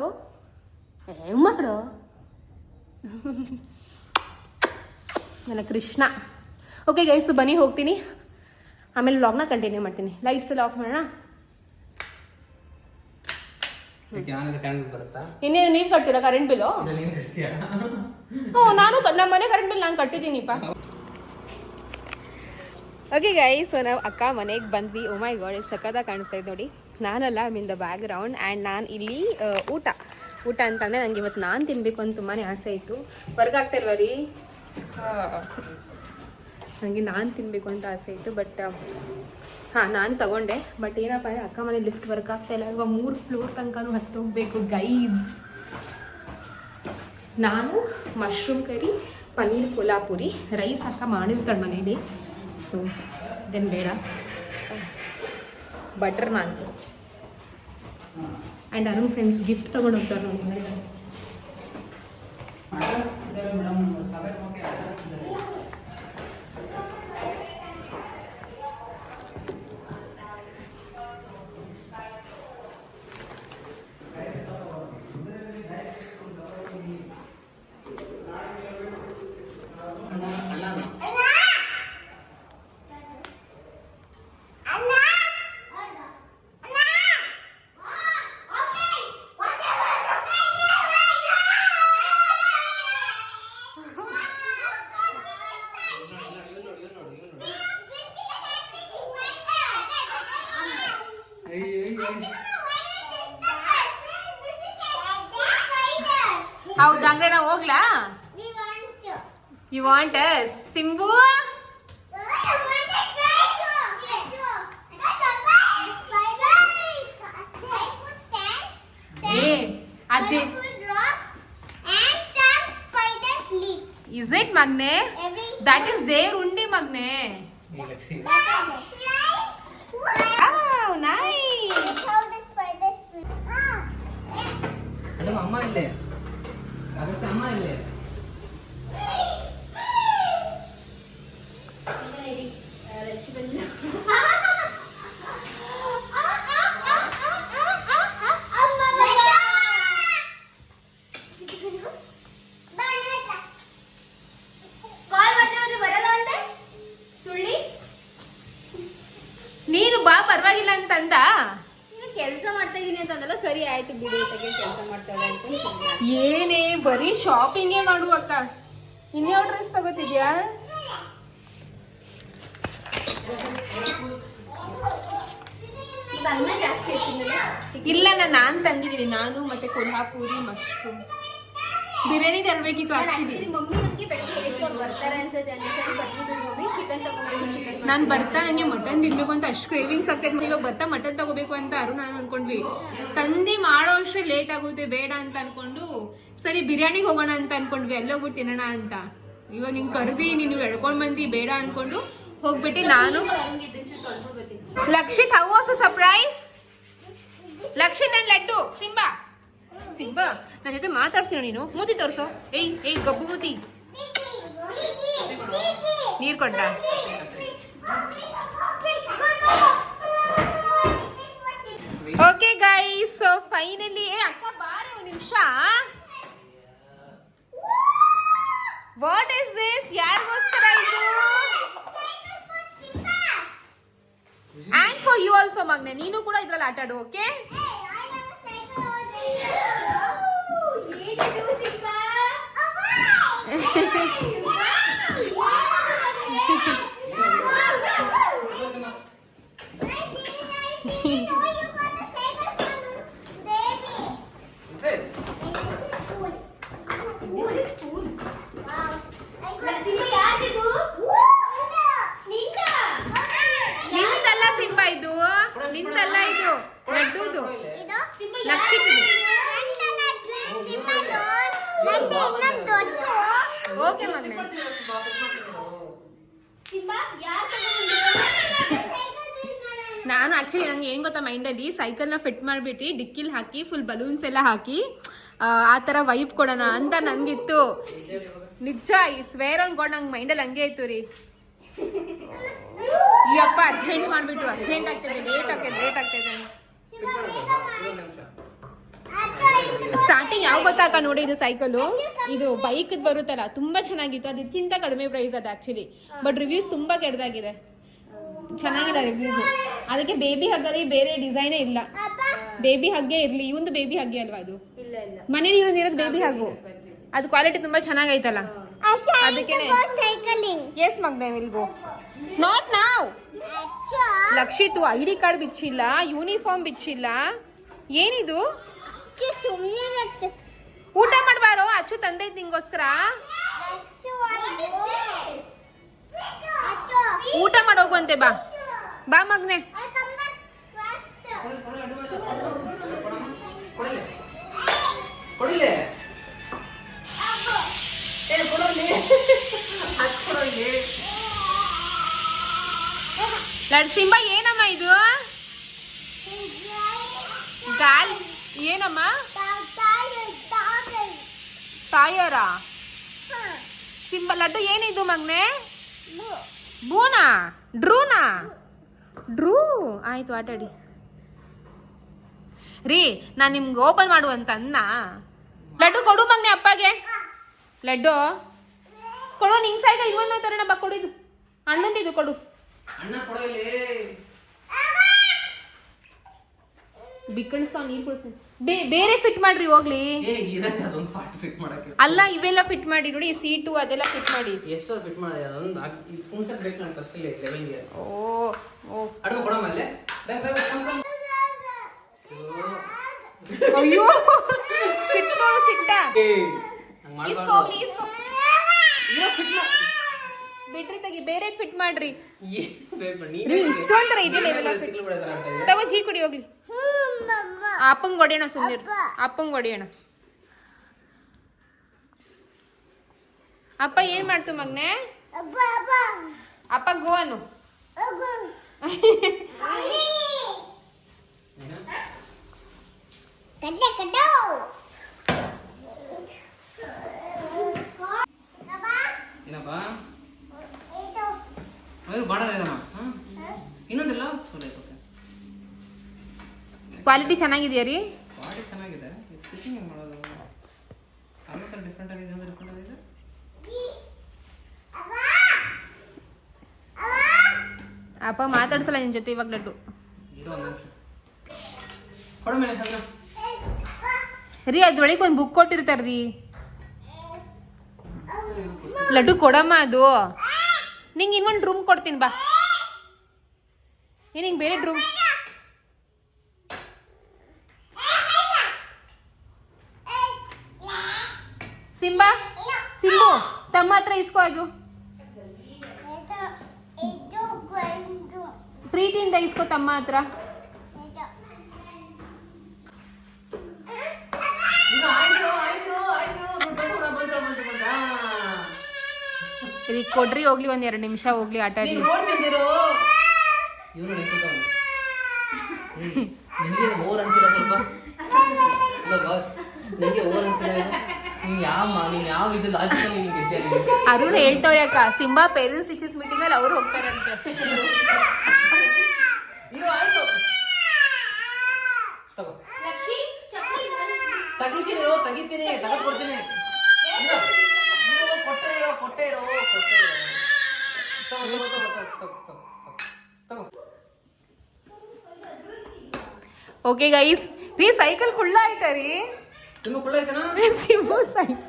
ಏ ಉಮ್ಮ ಕೊಡು. ನನ್ನ ಕೃಷ್ಣ. ಓಕೆ ಗೈಸು ಬನ್ನಿ ಹೋಗ್ತೀನಿ. ಆಮೇಲೆ ವ್ಲಾಗ್ನ ಕಂಟಿನ್ಯೂ ಮಾಡ್ತೀನಿ. ಲೈಟ್ಸ್ ಎಲ್ಲ ಆಫ್ ಮಾಡೋಣ? ಇನ್ನೇನು ನೀವು ಕಟ್ತೀರಾ ಕರೆಂಟ್ ಬಿಲ್ ಹ್ಞೂ ನಾನು ನಮ್ಮ ಮನೆ ಕರೆಂಟ್ ಬಿಲ್ ನಾನು ಕಟ್ಟಿದ್ದೀನಿಪ್ಪ. ಓಕೆ ಗೈಸ್ ಸೊ ನಾವು ಅಕ್ಕ ಮನೆಗೆ ಬಂದ್ವಿ. ಮೈ ಗಾಡ್ ಸಕ್ಕದಾಗ ಕಾಣಿಸ್ತಾ ನೋಡಿ. ನಾನಲ್ಲ I mean the background and ನಾನು ಇಲ್ಲಿ ಊಟ. ಊಟ ಅಂತಂದರೆ ನನಗೆ ಇವತ್ತು ನಾನು ತಿನ್ನಬೇಕು ಅಂತ ತುಂಬಾ ಆಸೆ ಇತ್ತು. ಹೊರಗಾಗ್ತಿಲ್ವ ರೀ? ನನಗೆ ನಾನು ತಿನ್ನಬೇಕು ಅಂತ ಆಸೆ ಇತ್ತು ಬಟ್ ಹಾಂ, ನಾನು ತಗೊಂಡೆ. ಬಟ್ ಏನಪ್ಪ ಅಂದರೆ ಅಕ್ಕ ಮನೆ ಲಿಫ್ಟ್ ವರ್ಕ್ ಆಗ್ತಾ ಇಲ್ಲ. ಇವಾಗ ಮೂರು ಫ್ಲೋರ್ ತನಕನೂ ಹತ್ತು ಹೋಗಬೇಕು ಗೈಸ್ ನಾನು mushroom curry paneer Kolhapuri rice ಅಕ್ಕ ಮಾಡಿರ್ತಾಳೆ ಮನೇಲಿ. ಸೊ ದೆನ್ ಬೇಡ. Butter naan. And Arun friends gift ತೊಗೊಂಡು ಹೋಗ್ತಾರೆ ನೋಡಿ ಯು ವಾಂಟ್ ಎಸ್ ಸಿಂಬು ಏ ಅದೇ ಇಸ್ ಇಟ್ ಮಗ್ನೆ ದಟ್ ಇಸ್ ದೇವ್ರ ಉಂಡಿ ಮಗ್ನೆ ಈ ಲಕ್ಷಿ ನೈಸ್ ಅಲ್ಲ ಅಮ್ಮ ಇಲ್ಲೇ ಕಾಗದ ಅಮ್ಮ ಇಲ್ಲೇ ಕಾಲ್ ಮಾಡಿದ್ರೆ ಬರಲ್ಲ ಅಂತೆ ಸುಳ್ಳಿ ನೀನು ಬಾ ಪರವಾಗಿಲ್ಲ ಅಂತಂದ ಕೆಲಸ ಮಾಡ್ತಾ ಇದೀನಿ ಅಂತಂದಲ್ಲ ಸರಿ ಆಯ್ತು ಬಿಡು ಕೆಲಸ ಮಾಡ್ತಾಳೆ ಅಂತ ಏನೇ ಬರೀ ಶಾಪಿಂಗೇ ಮಾಡು ಅಕ್ಕ. ಇನ್ಯಾವ ಡ್ರೆಸ್ ತಗೋತಿದ್ಯಾ? ಇಲ್ಲ ನಾನು ನಾನ್ ತಂದಿದ್ದೀನಿ. ನಾನು ಮತ್ತೆ ಕೊಲ್ಹಾಪುರಿ ಮಶ್ರೂಮ್. ಬಿರಿಯಾನಿ ತರಬೇಕಿತ್ತು ಆಕ್ಚುಲಿ ನಾನು ಬರ್ತಾ ನಂಗೆ ಮಟನ್ ತಿನ್ಬೇಕು ಅಂತ ಅಷ್ಟು ಕ್ರೇವಿಂಗ್ಸ್ ಆಗ್ತೈತೆ. ಇವಾಗ ಬರ್ತಾ ಮಟನ್ ತಗೋಬೇಕು ಅಂತ ಅರು ನಾನು ಅನ್ಕೊಂಡ್ವಿ. ತಂದಿ ಮಾಡೋ ಅಷ್ಟು ಲೇಟ್ ಆಗುತ್ತೆ ಬೇಡ ಅಂತ ಅನ್ಕೊಂಡು ಸರಿ, ಬಿರಿಯಾನಿಗೆ ಹೋಗೋಣ ಅಂತ ಅನ್ಕೊಂಡ್ವಿ ಎಲ್ಲೋಗ್ಬಿಟ್ಟು ತಿನ್ನೋಣ ಅಂತ. ಇವಾಗ ನಿಂಗೆ ಕರ್ದಿ, ನೀನು ಎಳ್ಕೊಂಡ್ ಬಂದಿ, ಬೇಡ ಅನ್ಕೊಂಡು ಹೋಗ್ಬಿಟ್ಟು ನಾನು. ಲಕ್ಷಿತ್ ಹೌ ಸರ್ಪ್ರೈಸ್ ಲಕ್ಷಿತ್ ನನ್ನ ಲಡ್ಡು? ಸಿಂಬಾ. ಸಿಂಬಾ ನನ್ನ ಜೊತೆ ಮಾತಾಡ್ಸಿನ ನೀನು? ಮೂತಿ ತೋರ್ಸೋ. ಏಯ್ ಏಯ್, ಗಬ್ಬು ಮೂತಿ. ನೀರ್ ಕೊಟ್ಟ ಓಕೆ ಗೈಸ್ ಸೊ ಫೈನಲಿ ಏ, ಅಕ್ಕ, ಬಾರೆ, ಒಂದು ನಿಮಿಷ. ವಾಟ್ ಇಸ್ ದಿಸ್ ಯಾರಿಗೋಸ್ಕರ ಇದು ಅಂಡ್ ಫಾರ್ ಯು ಆಲ್ಸೋ ಮಗ್ನೆ ನೀನು ಕೂಡ ಇದ್ರಲ್ಲಿ ಆಟ ಆಡು ಓಕೆ ಏನಿದು Simba This is cool. Simba ಯಾರ್ದಿದು ನಿಂದ ನಿಂದಲ್ಲ ಸಿಂಬಾ ಇದು ನಿಂದಲ್ಲ ಇದು? ಲಕ್ಷಿತ್ ಓಕೆ ಮಗನೆ ನಾನು ಆಕ್ಚುಲಿ ನಂಗೆ ಏನು ಗೊತ್ತಾ ಮೈಂಡಲ್ಲಿ ಸೈಕಲ್ನ ಫಿಟ್ ಮಾಡಿಬಿಟ್ಟು ಡಿಕ್ಕಿಲಿ ಹಾಕಿ ಫುಲ್ ಬಲೂನ್ಸ್ ಎಲ್ಲ ಹಾಕಿ ಆ, ಥರ ವೈಬ್ ಕೊಡೋಣ ಅಂತ ನನಗಿತ್ತು ನಿಜ ಈ ಸ್ವೇರ್ ಅನ್ಕೊಂಡು ನಂಗೆ ಮೈಂಡಲ್ಲಿ ಹಂಗೆ ಇತ್ತು ರೀ. ಈ ಅಪ್ಪ ಅರ್ಜೆಂಟ್ ಮಾಡಿಬಿಟ್ರು ಅರ್ಜೆಂಟ್ ಆಗ್ತಿದೆ ಲೇಟ್ ಆಗ್ತದೆ ಲೇಟ್ ಆಗ್ತಿದೆ ಸ್ಟಾರ್ಟಿಂಗ್ ಯಾವ ಗೊತ್ತಾಕ ನೋಡಿ ಇದು ಸೈಕಲು ಇದು ಬೈಕ್ ಬರುತ್ತಲ್ಲ ತುಂಬಾ ಚೆನ್ನಾಗಿತ್ತು. ಅದಕ್ಕಿಂತ ಕಡಿಮೆ ಪ್ರೈಸ್ ಅದು ಆಕ್ಚುಲಿ ಬಟ್ ರಿವ್ಯೂಸ್ ತುಂಬಾ ಕೆಟ್ಟದಾಗಿದೆ ಚೆನ್ನಾಗಿಲ್ಲ ರಿವ್ಯೂಸ್ ಅದಕ್ಕೆ ಬೇಬಿ ಹಗ್ಗಲ್ಲಿ ಬೇರೆ ಡಿಸೈನೇ ಇಲ್ಲ. ಬೇಬಿ ಹಗ್ಗೆ ಇರ್ಲಿ ಇವಂದು ಬೇಬಿ ಹಗ್ಗೆ ಅಲ್ವಾ ಅದು? ಮನೇಲಿ ಇರೋದು ಇರೋದು ಬೇಬಿ ಹಗ್ಗು ಅದು ಕ್ವಾಲಿಟಿ ತುಂಬಾ ಚೆನ್ನಾಗೈತಲ್ಲ? ಅದಕ್ಕೆ ಎಸ್ ಮಗ್ನೆ ವಿಲ್ ಗೋ ನಾಟ್ ನಾವ್ ಲಕ್ಷಿತು ಐ ಡಿ ಕಾರ್ಡ್ ಬಿಚ್ಚಿಲ್ಲ ಯೂನಿಫಾರ್ಮ್ ಬಿಚ್ಚಿಲ್ಲ. ಏನಿದು? ಊಟ ಮಾಡಬಾರೋ? ಅಚ್ಚು ತಂದೆ ನಿಂಗೋಸ್ಕರ? ಊಟ ಮಾಡೋಗುವಂತೆ ಬಾ. ಬಾ ಮಗ್ನೆ. ಕೊಡಿಲೆ. ಸಿಂಬಾ, ಏನಮ್ಮ ಇದು? ಗಾಲ್, ಏನಮ್ಮ? ಟಾಯರ ಸಿಂಬ, ಲಡ್ಡು ಏನಿದು ಮಗ್ನೆ? ಬೂನಾ ಡ್ರೂನಾ? ಡ್ರೂ? ಆಯ್ತು, ಆಟಾಡಿ. ರೀ, ನಾನು ನಿಮ್ಗೆ ಓಪನ್ ಮಾಡುವಂತ ಅನ್ನ. ಲಡ್ಡು ಕೊಡು ಮಗ್ನೆ ಅಪ್ಪಗೆ. ಲಡ್ಡು. ಕೊಡು, ನಿಂಗ್ ಸೈಕಲ್ ಇವನ್ನ ತರೋಣ ಬಾ ಇದು. ಅಣ್ಣಂದಿದು ಕೊಡು. ಅಣ್ಣ ಕೊಡೋಲಿ ಬಿಕ್ಕಳಿಸ್ತಾವ್ ನೀರ್ ಕುಡಿಸಿ. ಬೇರೆ ಫಿಟ್ ಮಾಡ್ರಿ ಹೋಗ್ಲಿ. ಅದೊಂದು ಪಾರ್ಟ್ ಫಿಟ್ ಮಾಡಕ್ಕೆ. ಅಲ್ಲ ಇವೆಲ್ಲ ಫಿಟ್ ಮಾಡಿ ನೋಡಿ ಸೀಟು ಅದೆಲ್ಲ ಫಿಟ್ ಮಾಡಿ. ಎಷ್ಟು ಫಿಟ್ ಮಾಡಿದೆ ಅದೊಂದು ನಾನು ಫಸ್ಟ್ ಲೆವೆಲ್ಗೆ ಓ ಓ. ಅಡುಗೆ ಬೇಗ. ಅಯ್ಯೋ ಸಿಟ್ಟು ಇಸ್ಕೋ. ಹೋಗ್ಲಿ ಇಸ್ಕೋ ಫಿಟ್ fit ಮಾ- ಬಿಡ್ರಿ ತೆಗಿ ಬೇರೆ ಫಿಟ್ ಮಾಡ್ರಿ. ರೀ ಫಿಟ್. ತಗೋ ಜೀ ಕುಡಿ ಹೋಗ್ಲಿ. ಅಪ್ಪಂಗ್ ಹೊಡಿಯೋಣ ಸುಂದರ್ ಅಪ್ಪಂಗ್ ಹೊಡಿಯೋಣ ಅಪ್ಪ ಏನ್ ಮಾಡ್ತು ಮಗ್ನೆ? ಅಪ್ಪ ಗೋ ಅನ್ನು. ಏನಪ್ಪ? ಇನ್ನೊಂದಿಲ್ಲ? ಕ್ವಾಲಿಟಿ ಚೆನ್ನಾಗಿದೆಯಾ ರೀ? ಬಾಡಿ ಚೆನ್ನಾಗಿದೆ. ಫಿಟ್ಟಿಂಗ್ ಹೆಂಗೆ ಮಾಡೋದು? ಅಲ್ಲ ಸರ್ ಡಿಫ್ರೆಂಟ್ ಆಗಿದೆ ಅಂದ್ರೆ ಡಿಫ್ರೆಂಟ್ ಆಗಿದೆ? ಅಪ್ಪ ಮಾತಾಡ್ಸಲ್ಲ ನಿನ್ ಜೊತೆ ಇವಾಗ ಲಡ್ಡು. ರೀ ಅದ್ರೊಳಗೆ ಒಂದು ಬುಕ್ ಕೊಟ್ಟಿರ್ತಾರ್ರಿ. ರೀ ಲಡ್ಡು ಕೊಡಮ್ಮ ಅದು. ನಿಂಗೆ ಇನ್ನೊಂದು ರೂಮ್ ಕೊಡ್ತೀನಿ ಬಾ. ಏನ್ ಹಿಂಗೆ ಬೇರೆ ರೂಮ್ ಸಿಂಬಾ ಸಿಂಬು ತಮ್ಮ ಹತ್ರ ಇಸ್ಕೋ ಅದು ಪ್ರೀತಿಯಿಂದ ಇಸ್ಕೋ ತಮ್ಮ ಹತ್ರ. ಇಲ್ಲಿ ಕೊಡ್ರಿ ಹೋಗ್ಲಿ ಒಂದ್ ಎರಡು ನಿಮಿಷ ಹೋಗ್ಲಿ ಆಟ ಆಡ್ಲಿ ನಿನಗೆ ಓವರ್ ಅನ್ಸಿಲ್ಲ ಸ್ವಲ್ಪ? ಬಾಸ್ ನಿನಗೆ ಅನ್ಸಿಲ್ಲ ಅರುಣ್ ಹೇಳ್ತವ್ರೆ ಅಕ್ಕ ಸಿಂಬಾ ಪೇರೆಂಟ್ಸ್ ಟೀಚರ್ಸ್ ಮೀಟಿಂಗ್ ಅಲ್ಲಿ ಅವ್ರು ಹೋಗ್ತಾರಂತೆ. ತೆಗಿತೀನಿ ತೆಗಿತೀನಿ ಓಕೆ ಗೈಸ್ ರೀ ಸೈಕಲ್ ಕುಳ್ಳ ಆಯ್ತಾ ರೀ? ಸಿಂಬು ಸೈಕಲ್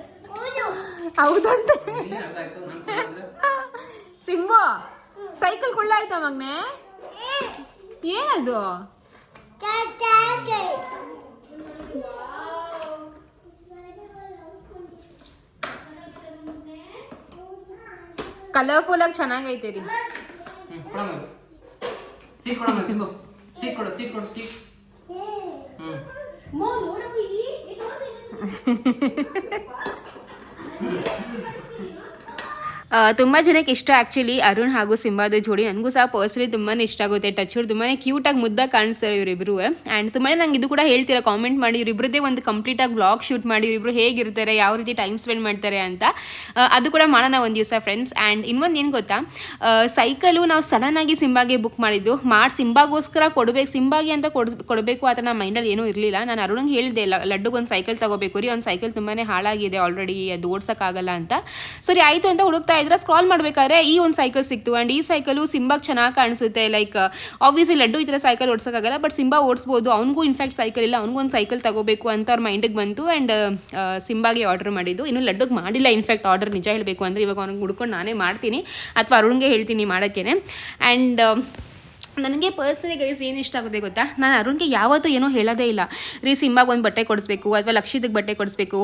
ಹೌದಂತೆ. ಸಿಂಬು ಸೈಕಲ್ ಕುಳ್ಳ ಆಯ್ತಾ ಮಗ್ನೆ? ಏನದು? ಕಲರ್ಫುಲ್ ಆಗಿ ಚೆನ್ನಾಗೈತೆ ರೀ. ಹ್ಮ್, ಕೊಡಮ್ಮ ಇದು. ಸೀಟ್ ಕೊಡಮ್ಮ ತಿಂಬು ಜನಕ್ಕೆ ಇಷ್ಟ ಆ್ಯಕ್ಚುಲಿ ಅರುಣ್ ಹಾಗೂ ಸಿಂಬಾದ ಜೋಡಿ. ನನಗೂ ಸಹ ಪರ್ಸ್ನಲಿ ತುಂಬಾ ಇಷ್ಟ ಆಗುತ್ತೆ ಟಚ್ ತುಂಬಾ ಕ್ಯೂಟಾಗಿ ಮುದ್ದಾಗಿ ಕಾಣಿಸ್ತಾರೆ ಇವರಿಬ್ಬರು ಆ್ಯಂಡ್ ತುಂಬಾ ನಂಗೆ ಇದು ಕೂಡ ಹೇಳ್ತೀರಾ ಕಾಮೆಂಟ್ ಮಾಡಿ. ಇವರಿಬ್ಬರದೇ ಒಂದು ಕಂಪ್ಲೀಟಾಗಿ ವ್ಲಾಗ್ ಶೂಟ್ ಮಾಡಿ. ಇವರಿಬ್ರು ಹೇಗಿರ್ತಾರೆ, ಯಾವ ರೀತಿ ಟೈಮ್ ಸ್ಪೆಂಡ್ ಮಾಡ್ತಾರೆ ಅಂತ. ಅದು ಕೂಡ ಮಾಡೋಣ ಒಂದು ದಿವಸ ಫ್ರೆಂಡ್ಸ್ ಆ್ಯಂಡ್ ಇನ್ನೊಂದು ಏನು ಗೊತ್ತಾ? ಸೈಕಲು ನಾವು ಸಡನ್ನಾಗಿ ಸಿಂಬಾಗೆ ಬುಕ್ ಮಾಡಿದ್ದು. ಮಾಡಿ ಸಿಂಬಾಗೋಸ್ಕರ ಕೊಡಬೇಕು, ಸಿಂಬಾಗೆ ಅಂತ ಕೊಡ್, ಕೊಡಬೇಕು ಆ ಥರ ನಮ್ಮ ಮೈಂಡಲ್ಲಿ ಏನೂ ಇರಲಿಲ್ಲ. ನಾನು ಅರುಣಂಗೆ ಹೇಳಿದೆ ಲಡ್ಡುಗೆ ಒಂದು ಸೈಕಲ್ ತಗೋಬೇಕು. ರೀ, ಒಂದು ಸೈಕಲ್ ತುಂಬಾ ಹಾಳಾಗಿದೆ ಆಲ್ರೆಡಿ ಅದು ಓಡ್ಸೋಕ್ಕಾಗಲ್ಲ ಅಂತ. ಸರಿ, ಆಯಿತು ಅಂತ ಹುಡುಕ್ತಾ ಇದ್ರೆ ಸ್ಕ್ರಾಲ್ ಮಾಡ್ಬೇಕಾದ್ರೆ ಈ ಒಂದು ಸೈಕಲ್ ಸಿಕ್ತು. ಆ್ಯಂಡ್ ಈ ಸೈಕಲು ಸಿಂಬಾಗೆ ಚೆನ್ನಾಗಿ ಕಾಣಿಸುತ್ತೆ. ಲೈಕ್ ಆಬ್ವಿಯಸ್ಲಿ ಲಡ್ಡು ಈ ಥರ ಸೈಕಲ್ ಓಡಿಸೋಕ್ಕಾಗಲ್ಲ ಬಟ್ ಸಿಂಬಾ ಓಡಿಸ್ಬೋದು. ಅವ್ನಿಗೂ ಇನ್ಫ್ಯಾಕ್ಟ್ ಸೈಕಲ್ ಇಲ್ಲ. ಅವ್ನಿಗೂ ಒಂದು ಸೈಕಲ್ ತಗೋಬೇಕು ಅಂತ ಅವ್ರ ಮೈಂಡಿಗೆ ಬಂತು. ಆ್ಯಂಡ್ ಸಿಂಬಾಗೆ ಆರ್ಡರ್ ಮಾಡಿದ್ದು. ಇನ್ನು ಲಡ್ಡುಗೆ ಮಾಡಿಲ್ಲ ಇನ್ಫ್ಯಾಕ್ಟ್ ಆರ್ಡರ್ ನಿಜ ಹೇಳಬೇಕು ಅಂದರೆ ಇವಾಗ ಅವ್ನಿಗೆ ಹುಡ್ಕೊಂಡು ನಾನೇ ಮಾಡ್ತೀನಿ. ಅಥವಾ ಅರುಣ್ಗೆ ಹೇಳ್ತೀನಿ ಮಾಡೋಕ್ಕೇನೆ. ಆ್ಯಂಡ್ ನನಗೆ ಪರ್ಸನಲಿ ಗೈಸ್ ಏನು ಇಷ್ಟ ಆಗುತ್ತೆ ಗೊತ್ತಾ? ನಾನು ಅರುಣ್ಗೆ ಯಾವತ್ತೂ ಏನೂ ಹೇಳೋದೇ ಇಲ್ಲ. ರೀ ಸಿಂಬಾಗೆ ಒಂದು ಬಟ್ಟೆ ಕೊಡಿಸ್ಬೇಕು, ಅಥವಾ ಲಕ್ಷಿತಕ್ಕೆ ಬಟ್ಟೆ ಕೊಡಿಸ್ಬೇಕು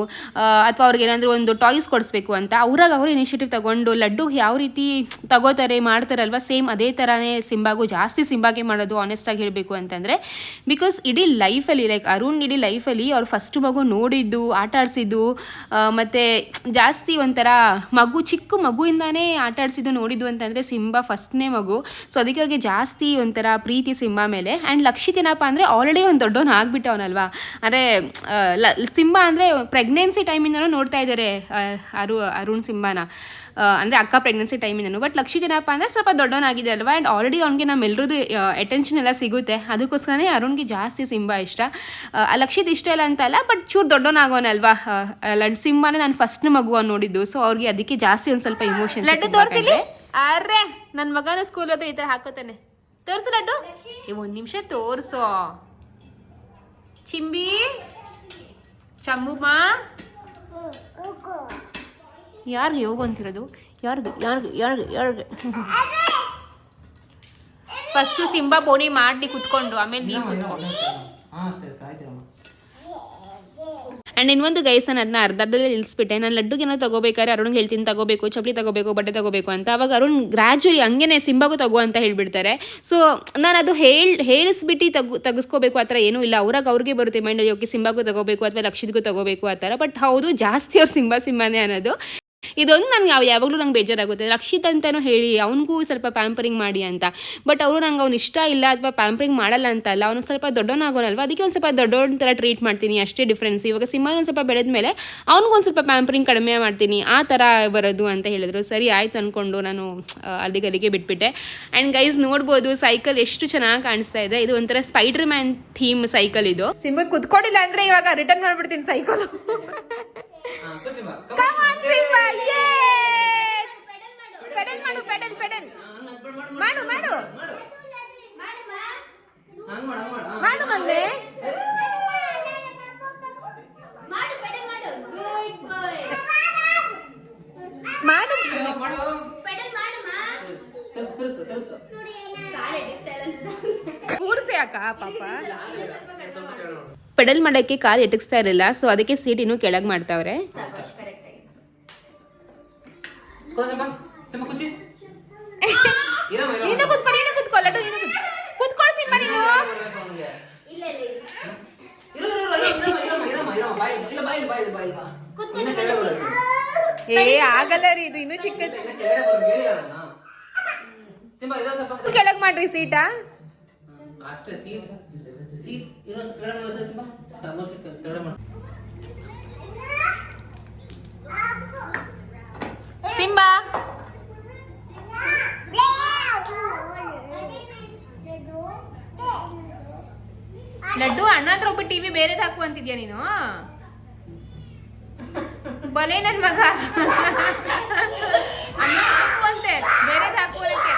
ಅಥವಾ ಅವ್ರಿಗೆ ಏನಾದರೂ ಒಂದು ಟಾಯ್ಸ್ ಕೊಡಿಸ್ಬೇಕು ಅಂತ, ಅವ್ರಾಗ ಅವ್ರು ಇನಿಷಿಯೇಟಿವ್ ತಗೊಂಡು ಲಡ್ಡು ಯಾವ ರೀತಿ ತಗೋತಾರೆ, ಮಾಡ್ತಾರಲ್ವ ಸೇಮ್ ಅದೇ ಥರನೇ ಸಿಂಬಾಗು ಜಾಸ್ತಿ ಸಿಂಬಾಗೆ ಮಾಡೋದು ಆನೆಸ್ಟಾಗಿ ಹೇಳಬೇಕು ಅಂತಂದರೆ ಬಿಕಾಸ್ ಇಡೀ ಲೈಫಲ್ಲಿ ಲೈಕ್ ಅರುಣ್ ಇಡೀ ಲೈಫಲ್ಲಿ ಅವ್ರು ಫಸ್ಟ್ ಮಗು ನೋಡಿದ್ದು, ಆಟ ಆಡಿಸಿದ್ದು ಮತ್ತು ಜಾಸ್ತಿ ಒಂಥರ ಮಗು ಚಿಕ್ಕ ಮಗುವಿಂದಾನೇ ಆಟ ಆಡಿಸಿದ್ದು ನೋಡಿದ್ದು ಅಂತಂದರೆ ಸಿಂಬಾ ಫಸ್ಟ್ನೇ ಮಗು. ಸೊ ಅದಕ್ಕೆ ಅವ್ರಿಗೆ ಜಾಸ್ತಿ ಒಂಥರ ಪ್ರೀತಿ ಸಿಂಹ ಮೇಲೆ. ಆ್ಯಂಡ್ ಲಕ್ಷಿತ್ ಏನಪ್ಪ ಅಂದರೆ ಆಲ್ರೆಡಿ ಒಂದು ದೊಡ್ಡವನು ಆಗ್ಬಿಟ್ಟವನಲ್ವಾ? ಅಂದರೆ ಸಿಂಹ ಅಂದರೆ ಪ್ರೆಗ್ನೆನ್ಸಿ ಟೈಮಿಂದನೂ ನೋಡ್ತಾ ಇದ್ದಾರೆ ಅರು ಅರುಣ್ ಸಿಂಹನ. ಅಂದರೆ ಅಕ್ಕ ಪ್ರೆಗ್ನೆನ್ಸಿ ಟೈಮಿಂದನು ಬಟ್ ಲಕ್ಷಿತ್ ಏನಪ್ಪ ಅಂದರೆ ಸ್ವಲ್ಪ ದೊಡ್ಡವನಾಗಿದೆ ಅಲ್ವಾ? ಆ್ಯಂಡ್ ಆಲ್ರೆಡಿ ಅವ್ನಿಗೆ ನಮ್ಮೆಲ್ಲರದು ಅಟೆನ್ಷನ್ ಎಲ್ಲ ಸಿಗುತ್ತೆ. ಅದಕ್ಕೋಸ್ಕರನೇ ಅರುಣ್ಗೆ ಜಾಸ್ತಿ ಸಿಂಹ ಇಷ್ಟ. ಆ, ಲಕ್ಷಿತ್ ಇಷ್ಟ ಇಲ್ಲ ಅಂತಲ್ಲ ಬಟ್ ಚೂರು ದೊಡ್ಡವನಾಗೋನಲ್ವಾ ಲಡ್ ಸಿಂಬಾನೇ ನಾನು ಫಸ್ಟ್ ಮಗು ಅವ್ನು ನೋಡಿದ್ದು. ಸೊ ಅವ್ರಿಗೆ ಅದಕ್ಕೆ ಜಾಸ್ತಿ ಒಂದು ಸ್ವಲ್ಪ ಇಮೋಷನ್ ಅರ್ರೆ ನನ್ನ ಮಗನ ಸ್ಕೂಲ್ ಹೋದ ಈ ಥರ ಹಾಕೋತಾನೆ. ತೋರಿಸು ಲಡ್ಡು. ಈ ಒಂದು ನಿಮಿಷ ತೋರಿಸೋ. ಚಿಂಬಿ. ಚಂಬುಮಾ. ಯಾರಿಗೆ ಯೋಗ ಅಂತಿರೋದು? ಯಾರಿಗೆ ಯಾರಿಗೆ ಯಾರಿಗೆ ಯಾರಿಗೆ? ಫಸ್ಟು ಸಿಂಬಾ ಬೋನಿ ಮಾಡಿ ಕುತ್ಕೊಂಡು ಆಮೇಲೆ ನೀನು ಆ್ಯಂಡ್ ಇನ್ನೊಂದು ಗೈಸ್ ನಾನು ಅದನ್ನ ಅರ್ಧದಲ್ಲೇ ನಿಲ್ಲಿಸ್ಬಿಟ್ಟೆ. ನಾನು ಲಡ್ಡುಗೆ ಏನೋ ತಗೋಬೇಕಾದ್ರೆ ಅರುಣ್ಗೆ ಹೇಳ್ತೀನಿ, ತಗೋಬೇಕು, ಚಪ್ಪಲಿ ತಗೋಬೇಕು, ಬಟ್ಟೆ ತಗೋಬೇಕು ಅಂತ. ಅವಾಗ ಅರುಣ್ ಗ್ರ್ಯಾಜುಲಿ ಹಂಗೇನೆ ಸಿಂಬಾಗು ತಗೋ ಅಂತ ಹೇಳಿಬಿಡ್ತಾರೆ. ಸೊ ನಾನು ಅದು ಹೇಳಿ, ಹೇಳಿಸ್ಬಿಟ್ಟು ತಗು, ತೆಗಿಸ್ಕೋಬೇಕು ಆ ಥರ ಏನೂ ಇಲ್ಲ. ಅವ್ರಾಗ ಅವ್ರಿಗೆ ಬರುತ್ತೆ ಮೈಂಡಲ್ಲಿ ಓಕೆ, ಸಿಂಬಾಗು ತಗೋಬೇಕು ಅಥವಾ ಲಕ್ಷಿತ್ಗೂ ತಗೋಬೇಕು ಆ ಥರ. ಬಟ್ ಹೌದು, ಜಾಸ್ತಿ ಅವ್ರು ಸಿಂಬಾ ಸಿಂಬಾನೇ ಅನ್ನೋದು. ಇದೊಂದು ನನಗೆ ಯಾವ ಯಾವಾಗಲೂ ನಂಗೆ ಬೇಜಾರಾಗುತ್ತೆ. ರಕ್ಷಿತ್ ಅಂತಲೂ ಹೇಳಿ, ಅವನಿಗೂ ಸ್ವಲ್ಪ ಪ್ಯಾಂಪರಿಂಗ್ ಮಾಡಿ ಅಂತ. ಬಟ್ ಅವರು ನಂಗೆ ಅವ್ನು ಇಷ್ಟ ಇಲ್ಲ ಅಥವಾ ಪ್ಯಾಂಪರಿಂಗ್ ಮಾಡಲ್ಲ ಅಂತಲ್ಲ ಅವನು ಸ್ವಲ್ಪ ದೊಡ್ಡವನಾಗೋನಲ್ವ? ಅದಕ್ಕೆ ಒಂದು ಸ್ವಲ್ಪ ದೊಡ್ಡವನ ಥರ ಟ್ರೀಟ್ ಮಾಡ್ತೀನಿ, ಅಷ್ಟೇ ಡಿಫ್ರೆನ್ಸ್ ಇವಾಗ ಸಿಂಹ ಒಂದು ಸ್ವಲ್ಪ ಬೆಳೆದ ಮೇಲೆ ಅವ್ನಿಗೊಂದು ಸ್ವಲ್ಪ ಪ್ಯಾಂಪರಿಂಗ್ ಕಡಿಮೆ ಮಾಡ್ತೀನಿ, ಆ ಥರ ಬರೋದು ಅಂತ ಹೇಳಿದ್ರು. ಸರಿ, ಆಯ್ತು ಅಂದ್ಕೊಂಡು ನಾನು ಅಲ್ಲಿಗಲ್ಲಿಗೆ ಅಲ್ಲಿಗೆ ಅಲ್ಲಿಗೆ ಬಿಟ್ಬಿಟ್ಟೆ. ಆ್ಯಂಡ್ ಗೈಸ್ ನೋಡ್ಬೋದು ಸೈಕಲ್ ಎಷ್ಟು ಚೆನ್ನಾಗಿ ಕಾಣಿಸ್ತಾ ಇದೆ. ಇದು ಒಂಥರ ಸ್ಪೈಡರ್ ಮ್ಯಾನ್ ಥೀಮ್ ಸೈಕಲ್ ಇದು. ಸಿಂಹ ಕುತ್ಕೊಂಡಿಲ್ಲ ಅಂದರೆ ಇವಾಗ ರಿಟರ್ನ್ ಮಾಡ್ಬಿಡ್ತೀನಿ cycle ಕೂತ್ಕೊ on Come on, Simba! Yes! Pedal ಮಾಡು ಪೆಡಲ್ ಪೆಡಲ್ ಮಾಡು ಮಾಡು ಮಾಡು ಮಂದೆ ಮಾಡು ಪೆಡಲ್ ಕೂರ್ಸಿ ಅಕ್ಕ ಪಾಪ ಮಾಡೋಕ್ಕೆ ಕಾಲು ಎಟಕ್ಸ್ತಾ ಇರಲಿಲ್ಲ ಸೊ ಅದಕ್ಕೆ ಸೀಟ್ ಇನ್ನೂ ಕೆಳಗೆ ಮಾಡ್ತಾವ್ರೆ ಕುಚ್ಚಿ ಇರಮ್ಮ ನೀನು ಇರಮ್ಮ ನೀನು ಕುತ್ಕೊ ಲಡ್ಡು ನೀನು ಕುತ್ಕೊ. ಕುತ್ಕೊಳ್ ಸಿಂಬ ನೀನು. ಇರು ಇರು ಇರು, ಇರಮ್ಮ ಇರಮ್ಮ ಇರಮ್ಮ ಇರಮ್ಮ ಬಾಯಿ ಇಲ್ಲ ಬಾಯಿ ಬಾಯಿ ಬಾಯಿ ಕೆಳಗೆ ಬರೋದು. ಏ ಆಗಲ್ಲ ರೀ ಇದು ಇನ್ನೂ ಚಿಕ್ಕದು. ಇನ್ನ ಕೆಳಗಡೆ ಬರೋದು ಹೇಳಿ ಅಣ್ಣ. ಸಿಂಬ ಇದೋ ಸ್ವಲ್ಪ ಕೆಳಗೆ ಮಾಡ್ರಿ ಸೀಟಾ ಹ್ಮ್, ಅಷ್ಟೇ ಸೀಟ್ ಸೀಟ್ ಇನ್ನೊಂದು ಕೆಳಗೆ ಮಾಡೋದು ಸಿಂಬ ಮೋಸ್ಟ್ಲಿ ಕೆಳಗೆ ಮಾಡು ಸಿಂಬಾ ಲಡ್ಡು ಅಣ್ಣ ಹತ್ರ ಒಬ್ಬ ಟಿವಿ ಬೇರೆದ್ ಹಾಕು ಅಂತಿದ್ಯಾ ನೀನು? ಬಲೆ ನನ್ ಮಗ. ಅಣ್ಣ ಹಾಕು ಅಂತೆ. ಬೇರೆದ್ ಹಾಕು ಅದಕ್ಕೆ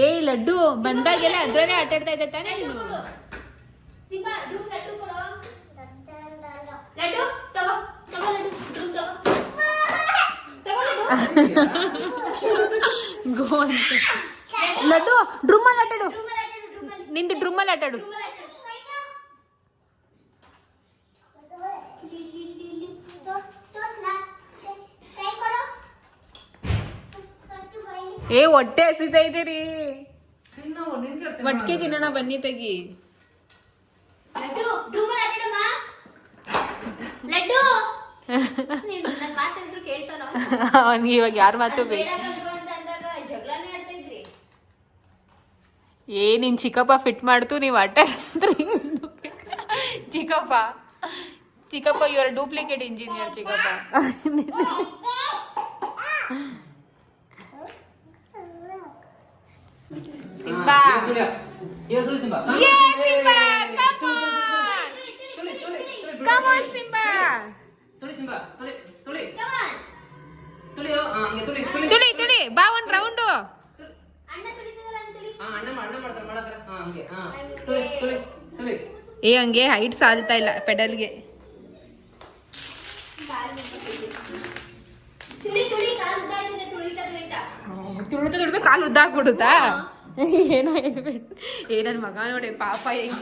ಏ ಲಡ್ಡು ಬಂದಾಗೆಲ್ಲ ಅದ್ರಲ್ಲೇ ಆಟ ಆಡ್ತಾ ಇದ್ದೆ ತಾನೇ ನೀನು. ಗೋ ಅಂತ. ಲಡ್ಡು ಡ್ರೂಮಲ್ಲಿ ಆಟಾಡು. ನಿಂದು ಡ್ರೂಮಲ್ಲಿ ಆಟಾಡು. ಏ ಹೊಟ್ಟೆ ಹಸಿತೈತೆ ರೀ ಒಟ್ಟಿಗೆ ತಿನ್ನೋಣ ಬನ್ನಿ ತೆಗಿ. ಲಡ್ಡು ಡ್ರೂಮಲ್ಲಿ ಆಟಾಡಮ್ಮ ಲಡ್ಡು ನೀನು ನನ್ನ ಮಾತಾಡಿದ್ರು ಕೇಳ್ತಾನೋ? ಅವನಿಗೆ ಇವಾಗ ಯಾರ ಮಾತು ಅದು ಬೇಕು ಬೇಡ ಕಣ್ರು ಅಂತ ಅಂದಾಗ ಜಗಳನೇ ಆಡ್ತಾ ಇದ್ರಿ. ಏ ನಿನ್ ಚಿಕ್ಕಪ್ಪ ಫಿಟ್ ಮಾಡ್ತು ನೀವು ಆಟ ಆಡಿದ್ರಿ ಚಿಕ್ಕಪ್ಪ. ಚಿಕ್ಕಪ್ಪ ಇವರ ಡೂಪ್ಲಿಕೇಟ್ ಇಂಜಿನಿಯರ್ ಚಿಕ್ಕಪ್ಪ. ಸಿಂಬಾ ಇವಾಗ ಸಿಂಬಾ ತುಳಿ ಸಿಂಬಾ. ತುಳಿ, ತುಳಿ, ತುಳಿ, Come ಸಿಂಬಾ ತುಳಿ ಸಿಂಬ ತುಳಿ ತುಳಿ Come on. ತುಳಿ ಹಂಗೆ ತುಳಿ ತುಳಿ ತುಳಿ ತುಳಿ ಬಾ ಒಂದ್ ರೌಂಡು ಅಣ್ಣ ತುಳಿತಿದಲ್ಲ ಅಂತ ತುಳಿ ಹಾ ಅಣ್ಣ ಅಣ್ಣ ಮಾಡ್ತಾರೆ ಮಾಡತ್ತಾರ ಹಾ ಹಂಗೆ ಹಾ ತುಳಿ ತುಳಿ ತುಳಿ ಏ ಹಂಗೆ ಹೈಟ್ ಸಾಲ್ತಾ ಇಲ್ಲ ಪೆಡಲ್ಗೆ ತುಳಿತಾ ತುಳಿತಾ ತುಳಿದು ತುಳಿದು ಕಾಲು ಉದ್ದಾಕ್ಬಿಡುತ್ತಾ ಏನೋ ಹೇಳ್ಬೇಡ ಏ ನನ್ನ ಮಗ ನೋಡಿ ಪಾಪ ಹೆಂಗ್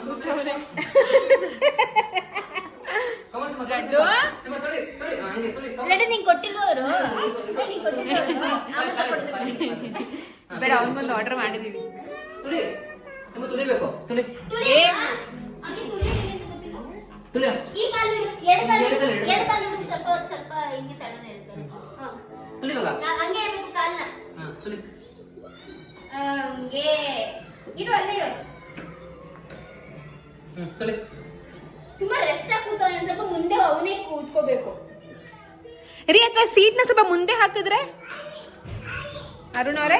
ತುಳಿ ನಿಂಗೆ ಕೊಟ್ಟಿಲ್ವ ಅವರು? ಬೇಡ ಅವನಿಗೊಂದು ಆರ್ಡರ್ ಮಾಡಿದೀವಿ. ತುಳಿಬೇಕು ತುಳಿ ತುಳಿ. ಈ ಕಾಲ್ ಎರಡು ಕಾಲ್ ಎರಡು ಕಾಲ್ ಸ್ವಲ್ಪ ಸ್ವಲ್ಪ ಹಿಂಗೆ ತಡನೆ ಇರ್ತಾರೆ ಹಾ. ತುಳಿ ಹಂಗೆ ಹೇಳ್ಬೇಕು ಕಾಲ್ನ. ತುಳಿ. ಹಂಗೆ. ಇಡು ಅಲ್ಲೇ ಇಡು. ತುಳಿ. ತುಂಬಾ ರೆಸ್ಟ್ ಆಗಿ ಕೂತವನೆ ಒಂದ್ ಸ್ವಲ್ಪ ಮುಂದೆ ಅವನೇ ಕೂತ್ಕೋಬೇಕು. ರೀ ಅಥವಾ ಸೀಟ್ನ ಸ್ವಲ್ಪ ಮುಂದೆ ಹಾಕಿದ್ರೆ? ಅರುಣ್ ಅವರೇ.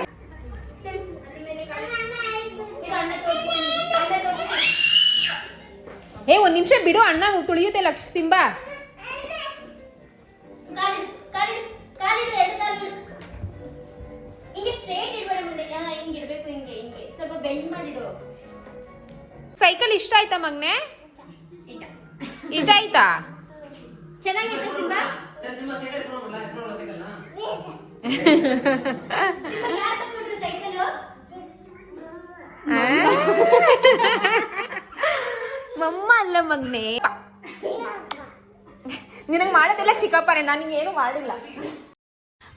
ಏ ಒಂದ್ ನಿಮಿಷ ಬಿಡು ಅಣ್ಣ ತುಳಿಯುತ್ತೆ ಲಕ್ಷ ಸಿಂಬಾ. ಕಾಲಿಡು ಕಾಲಿಡು ಕಾಲಿಡು ಎರಡು ಕಾಲಿಡು ಸೈಕಲ್ ಇಷ್ಟ ಆಯ್ತಾ ಮಗ್ನೆ? ಇಷ್ಟ. ಆಯ್ತಾ? ಚೆನ್ನಾಗಿತ್ತು ಸಿಂಬಾ? ಸರ್ ಸಿಂಬ ಸೈಕಲ್ ಎತ್ಕೊಂಡು ಬರಲ್ಲ ಎತ್ಕೊಂಡು ಬರಲ್ಲ ಯಾರು ತಗೊಂಡ್ರು ಸೈಕಲ್ ಮಮ್ಮ ಅಲ್ಲ ಮಗ್ನೆ. ನಿನಗೆ ಮಾಡೋದೆಲ್ಲ ಚಿಕ್ಕಪ್ಪನೇ ನಾನು ಏನು ಮಾಡಿಲ್ಲ.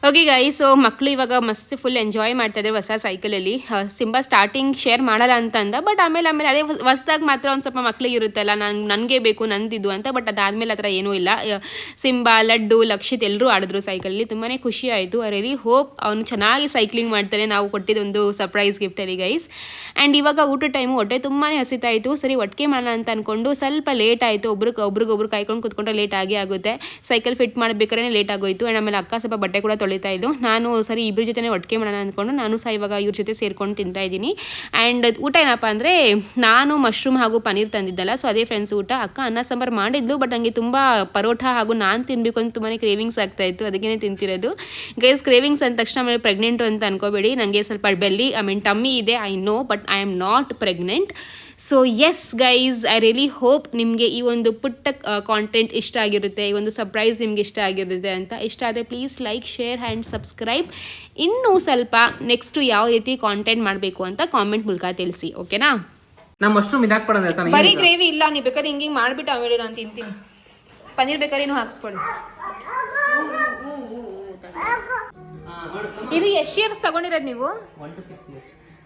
ಓಕೆ ಗೈ ಸೊ ಮಕ್ಕಳು ಇವಾಗ ಮಸ್ತ್ ಫುಲ್ ಎಂಜಾಯ್ ಮಾಡ್ತಾ ಇದ್ದಾರೆ ಹೊಸ ಸೈಕಲಲ್ಲಿ ಸಿಂಬಾ ಸ್ಟಾರ್ಟಿಂಗ್ ಶೇರ್ ಮಾಡಲ್ಲ ಅಂತ ಅಂದ ಬಟ್ ಆಮೇಲೆ ಆಮೇಲೆ ಅದೇ ಹೊಸ್ದಾಗಿ ಮಾತ್ರ ಒಂದು ಸ್ವಲ್ಪ ಮಕ್ಕಳಿಗೆ ಇರುತ್ತಲ್ಲ ನಂಗೆ ನನಗೆ ಬೇಕು ನಂದಿದ್ದು ಅಂತ ಬಟ್ ಅದಾದಮೇಲೆ ಆ ಥರ ಏನೂ ಇಲ್ಲ. ಸಿಂಬ, ಲಡ್ಡು, ಲಕ್ಷಿತ್ ಎಲ್ಲರೂ ಆಡಿದ್ರು ಸೈಕಲಲ್ಲಿ ತುಂಬಾ ಖುಷಿ ಆಯಿತು. ರಿಲಿ ಹೋಪ್ ಅವನು ಚೆನ್ನಾಗಿ ಸೈಕ್ಲಿಂಗ್ ಮಾಡ್ತಾನೆ. ನಾವು ಕೊಟ್ಟಿದ್ದೊಂದು ಸರ್ಪ್ರೈಸ್ ಗಿಫ್ಟ್ ಅಲ್ಲಿ ಗೈಸ್ ಆ್ಯಂಡ್ ಇವಾಗ ಊಟ ಟೈಮು ಹೊಟ್ಟೆ ತುಂಬಾ ಹಸಿತಾಯಿತು ಸರಿ, ಒಟ್ಟಿಗೆ ಮಾಡೋಣ ಅಂತ ಅಂದ್ಕೊಂಡು ಸ್ವಲ್ಪ ಲೇಟ್ ಆಯಿತು. ಒಬ್ರಿಗೆ ಒಬ್ರಿಗೊಬ್ರು ಕಾಯ್ಕೊಂಡು ಕೂತ್ಕೊಂಡ್ರೆ ಲೇಟ್ ಆಗಿ ಆಗುತ್ತೆ. ಸೈಕಲ್ ಫಿಟ್ ಮಾಡಬೇಕಾದ್ರೆ ಲೇಟ್ ಆಗೋಯ್ತು. ಆ್ಯಂಡ್ ಆಮೇಲೆ ಅಕ್ಕ ಸ್ವಲ್ಪ ಬಟ್ಟೆ ಕೂಡ ತೊಳೆ ತೊಳಿತಾ ಇದ್ದು, ನಾನು ಸರಿ ಇಬ್ಬರ ಜೊತೆ ಒಟ್ಟಿಗೆ ಮಾಡೋಣ ಅಂದ್ಕೊಂಡು ನಾನು ಸಹ ಇವಾಗ ಇವ್ರ ಜೊತೆ ಸೇರ್ಕೊಂಡು ತಿಂತಾ ಇದ್ದೀನಿ. ಆ್ಯಂಡ್ ಊಟ ಏನಪ್ಪ ಅಂದರೆ, ನಾನು ಮಶ್ರೂಮ್ ಹಾಗೂ ಪನ್ನೀರ್ ತಂದಿದ್ದಲ್ಲ ಸೊ ಅದೇ ಫ್ರೆಂಡ್ಸ್ ಊಟ. ಅಕ್ಕ ಅನ್ನ ಸಾಂಬಾರು ಮಾಡಿದ್ಲು ಬಟ್ ನನಗೆ ತುಂಬ ಪರೋಟ ಹಾಗೂ ನಾನು ತಿನ್ನಬೇಕು ಅಂತ ತುಂಬಾ ಕ್ರೇವಿಂಗ್ಸ್ ಆಗ್ತಾ ಇತ್ತು ಅದಕ್ಕೇ ತಿಂತಿರೋದು. ಗೈಸ್ ಕ್ರೇವಿಂಗ್ಸ್ ಅಂದ ತಕ್ಷಣ ಆಮೇಲೆ ಪ್ರೆಗ್ನೆಂಟು ಅಂತ ಅನ್ಕೋಬೇಡಿ. ನನಗೆ ಸ್ವಲ್ಪ ಬೆಲ್ಲಿ ಐ ಮೀನ್ ಟಮ್ಮಿ ಇದೆ I know but I am not pregnant so yes guys I really hope ನಿಮಗೆ ಈ ಒಂದು ಪುಟ್ಟ ಕಾಂಟೆಂಟ್ ಇಷ್ಟ ಆಗಿರುತ್ತೆ, ಈ ಒಂದು ಸರ್ಪ್ರೈಸ್ ನಿಮ್ಗೆ ಇಷ್ಟ ಆಗಿರುತ್ತೆ ಅಂತ. ಇಷ್ಟ ಆದರೆ please like share and subscribe ಇನ್ನೂ ಸ್ವಲ್ಪ ನೆಕ್ಸ್ಟು ಯಾವ ರೀತಿ ಕಾಂಟೆಂಟ್ ಮಾಡಬೇಕು ಅಂತ ಕಾಮೆಂಟ್ ಮೂಲಕ ತಿಳಿಸಿ ಓಕೆನಾ ನಮ್ಮ ಮಶ್ರೂಮ್ ಇದಾಕ್ಬಿಡೋಣ ಪಡೋದು ಬರೀ ಗ್ರೇವಿ ಇಲ್ಲ ನೀವು ಬೇಕಾದ್ರೆ ಹಿಂಗೆ ಹಿಂಗೆ ಮಾಡಿಬಿಟ್ಟು ಆಮೇಲೆ ನಾನು ತಿಂತೀನಿ. ಪನ್ನೀರ್ ಬೇಕಾದ್ರೆ ಇನ್ನೂ ಹಾಕ್ಸ್ಕೊಳ್ಳಿ ಇದು ಎಷ್ಟು ಇಯರ್ಸ್ ತಗೊಂಡಿರೋದು ನೀವು?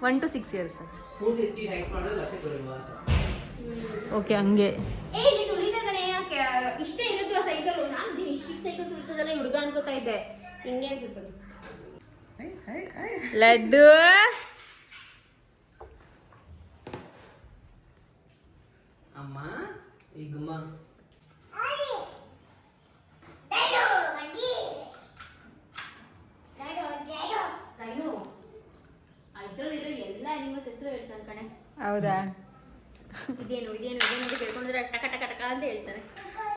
One two six years okay ಹಂಗೆ. ಏ ಇಲ್ಲಿ ತುಳಿದಾಗನೆ ಇಷ್ಟೇ ಇರೋದು ಆ ಸೈಕಲ್ ನಾನು ಇಷ್ಟು ಸೈಕಲ್ ತುಳಿತದಲ್ಲ ಹುಡುಗ ಅನ್ಕೋತಾ ಇದ್ದೆ. ಹಿಂಗೆ ಅನ್ಸುತ್ತೆ ಲಡ್ಡು. ಅಮ್ಮ ಈ ಗುಮ್ಮ ರೈನು ಇದ್ರಲ್ಲಿರೋ ಎಲ್ಲ ಅನಿಮಲ್ಸ್ ಹೆಸರು ಹೇಳ್ತಾನೆ ಕಣೆ ಹೌದಾ? ಇದೇನು ಇದೇನು ಇದೇನು ಅಂತ ಕೇಳ್ಕೊಂಡ್ರೆ ಟಕ ಟಕ ಟಕ ಅಂತ ಹೇಳ್ತಾನೆ